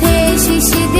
peixe se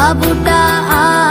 বাবুটা আ